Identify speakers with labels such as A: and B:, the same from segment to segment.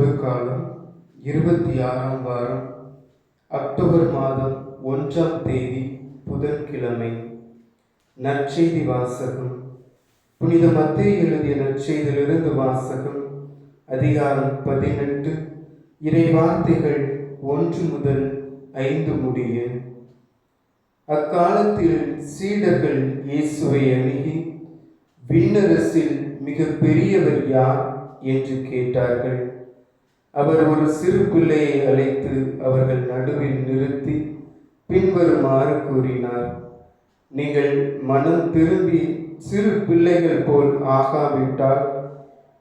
A: பொதுக்காலம் இருபத்தி ஆறாம் வாரம் அக்டோபர் மாதம் ஒன்றாம் தேதி புதன்கிழமை. நற்செய்தி வாசகம். புனித மத்திய எழுதிய நற்செய்தியிலிருந்து வாசகம் அதிகாரம் பதினெட்டு. இறை வார்த்தைகள் ஒன்று முதல் ஐந்து முடிய. அக்காலத்தில் சீடர்கள் இயேசுவை அணுகி விண்ணரசில் மிக பெரியவர் யார் என்று கேட்டார்கள். அவர் ஒரு சிறு பிள்ளையை அழைத்து அவர்கள் நடுவில் நிறுத்தி பின்வருமாறு கூறினார் நீங்கள் மனம் திரும்பி சிறு பிள்ளைகள் போல் ஆகாவிட்டால்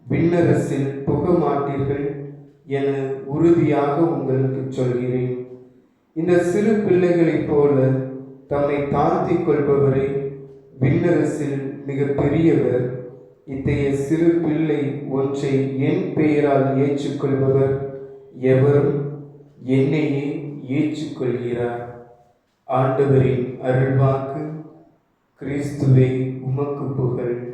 A: விண்ணரசில் புக மாட்டீர்கள் என உறுதியாக உங்களுக்கு சொல்கிறேன். இந்த சிறு பிள்ளைகளைப் போல தம்மை தாழ்த்திக் கொள்பவரை விண்ணரசில் மிக பெரியவர். இத்தகைய சிறு பிள்ளை ஒன்றை என் பெயரால் ஏற்றுக்கொள்பவர் எவரும் என்னையே ஏற்றுக்கொள்கிறார். ஆண்டவரின் அருள்வாக்கு கிறிஸ்துவை உமக்கு புகழ்.